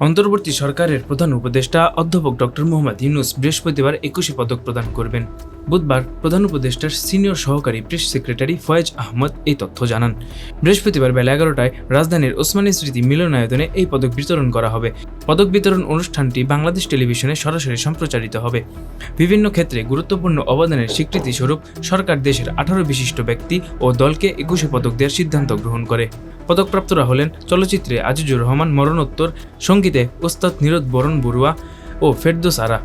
অন্তর্বর্তী সরকারের প্রধান উপদেষ্টা অধ্যাপক ডক্টর মোহাম্মদ ইউনুস বৃহস্পতিবার একুশে পদক প্রদান করবেন। বুধবার প্রধান উপদেষ্টার সিনিয়র সহকারী প্রেস সেক্রেটারি ফয়েজ আহমদ এই তথ্য জানান। বৃহস্পতিবার বেলা এগারোটায় রাজধানীর ওসমানী স্মৃতি মিলনায়তনে এই পদক বিতরণ করা হবে। পদক বিতরণ অনুষ্ঠানটি বাংলাদেশ টেলিভিশনে সরাসরি সম্প্রচারিত হবে। বিভিন্ন ক্ষেত্রে গুরুত্বপূর্ণ অবদানের স্বীকৃতি স্বরূপ সরকার দেশের আঠারো বিশিষ্ট ব্যক্তি ও দলকে একুশে পদক দেওয়ার সিদ্ধান্ত গ্রহণ করে। পদকপ্রাপ্তরা হলেন চলচ্চিত্রে আজিজুর রহমান, মরণোত্তর, সঙ্গীতে ওস্তাদ নিরোদ বরণ বড়ুয়া ও ফেরদোস আরা।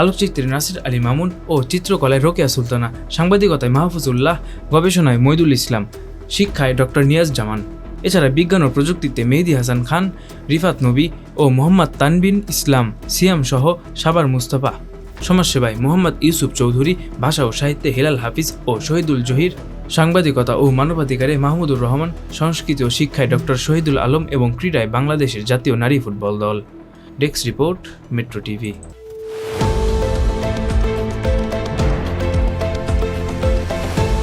আলোকচিত্রে নাসির আলী মামুন ও চিত্রকলায় রোকেয়া সুলতানা। সাংবাদিকতায় মাহফুজুল্লাহ, গবেষণায় মইদুল ইসলাম। শিক্ষায় ডক্টর নিয়াজ জামান। এছাড়া বিজ্ঞান ও প্রযুক্তিতে মেহেদি হাসান খান, রিফাত নবী ও মোহাম্মদ তানবিন ইসলাম, সিয়াম সহ সাবার মুস্তফা। সমাজসেবায় মোহাম্মদ ইউসুফ চৌধুরী, ভাষা ও সাহিত্যে হেলাল হাফিজ ও শহীদুল জহির। সাংবাদিকতা ও মানবাধিকারে মাহমুদুর রহমান, সংস্কৃতি ও শিক্ষায় ডক্টর শহীদুল আলম এবং ক্রীড়ায় বাংলাদেশের জাতীয় নারী ফুটবল দল। Desk report, metro TV.